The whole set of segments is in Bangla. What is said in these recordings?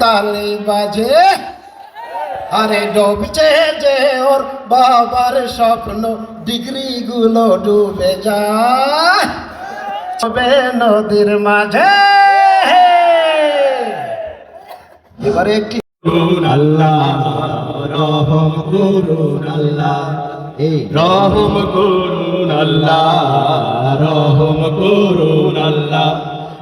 তালে বাজে। আরে ডুবছে যে ওর বাবার স্বপ্ন ডিগ্রি গুলো ডুবে যায়। নদীর মাঝে। এবারে একটি আল্লাহ রহম করুন আল্লাহ, রহম করুন আল্লাহ, রহম করুন।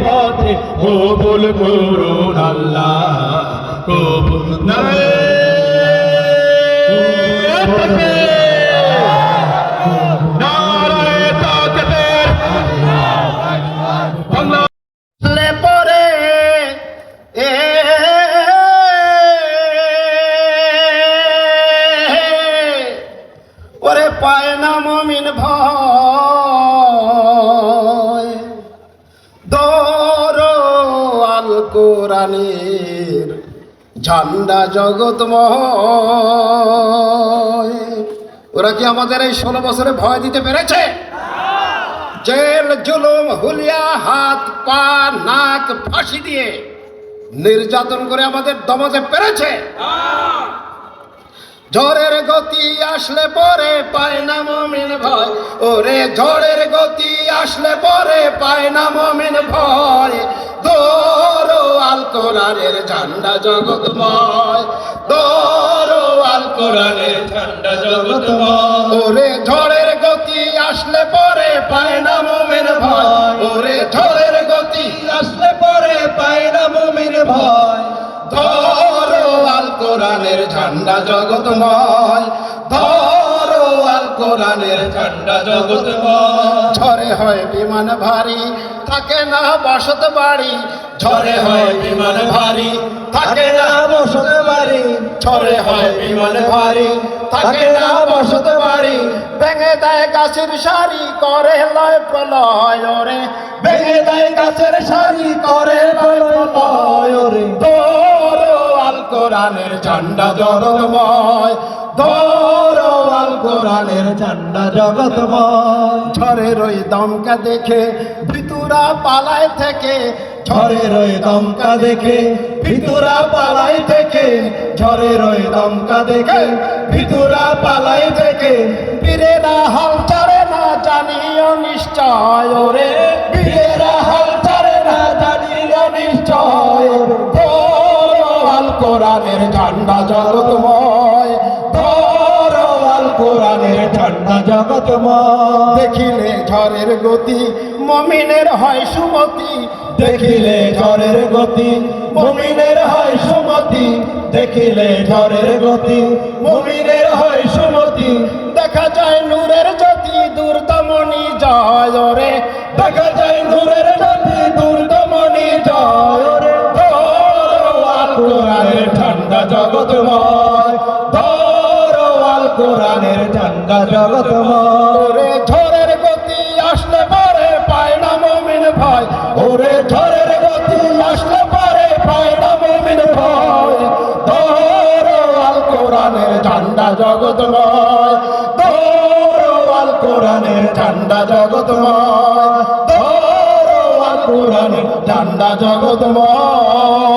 পথে। কবুল করুন আল্লাহ কবুল পায় না মমিন ভয় কোরআনের ঝান্ডা জগৎময়। ওরা কি আমাদের এই ষোলো বছরে ভয় দিতে পেরেছে? জেল, জুলুম, হুলিয়া, হাত, পা, নাক, ফাঁসি দিয়ে নির্যাতন করে আমাদের দমাতে পেরেছে? ঝড়ের গতি আসলে পরে পায় না মমিন ভয়। ওরে ঝড়ের গতি আসলে পরে পায় না মমিন ভয়। দোরো আল কোরআনের ঝান্ডা জগৎময় দোরো আল কোরআনের ঝান্ডা জগৎময়। ওরে ঝড়ের গতি আসলে পরে পায় না মমিন ভয়। ওরে ঝড়ের গতি আসলে পরে পায় না মমিন ভয়। ধরো আল কোরআনের ঝান্ডা জগৎময়, ধরো কোরআনের ঝড়ে হয় বিমান ভারী থাকে না বসত বাড়ি। ঝড়ে হয় বিমান ভারী থাকে না বসত বাড়ি। ঝড়ে হয় বিমান ভারী থাকে না বসত বাড়ি। ভেঙে দেয় গাছের সারি করে লয় প্রলয় ওরে ভেঙে দেয় গাছের সারি করে লয় প্রলয় ওরে ধরো আল কোরআনের ঝান্ডা ধরো আল কোরআনের ঝান্ডা জগৎময় ঝড়ের ওই দমকা দেখে ভিতুরা পালায় থেকে। ঝড়ের ওই দমকা দেখে ভিতুরা পালাই থেকে। ঝড়ের ওই দমকা দেখে ভিতুরা পালাই থেকে। বীরেরা হাল ছাড়ে না জানিও নিশ্চয় ওরে। বীরেরা হাল ছাড়ে না জানিও নিশ্চয় কোরআনের ঝান্ডা জগৎময় ঝান্ডা জগৎময় দেখিলে ঝড়ের গতি, মমিনের হয় সুমতি। দেখিলে ঝড়ের গতি, মমিনের হয় সুমতি। দেখিলে ঝড়ের গতি, মমিনের হয় সুমতি। দেখা যায় নূরের জ্যোতি দূরদমনি জয় রে। দেখা যায় নূরের জ্যোতি দূরদমনি জয় রে। ঠান্ডা ধরো আল কোরআনের ঠান্ডা জগৎময় ওরে ঝড়ের গতি আসলে পরে, পায় না মমিন ভয়। ওরে ঝড়ের গতি আসলে পরে, পায় না মমিন ভয়। ধরো আল কোরআনের ঝান্ডা জগৎময় ধরো আল কোরআনের ঝান্ডা জগৎময় ধরো আল কোরআনের ঝান্ডা জগৎময়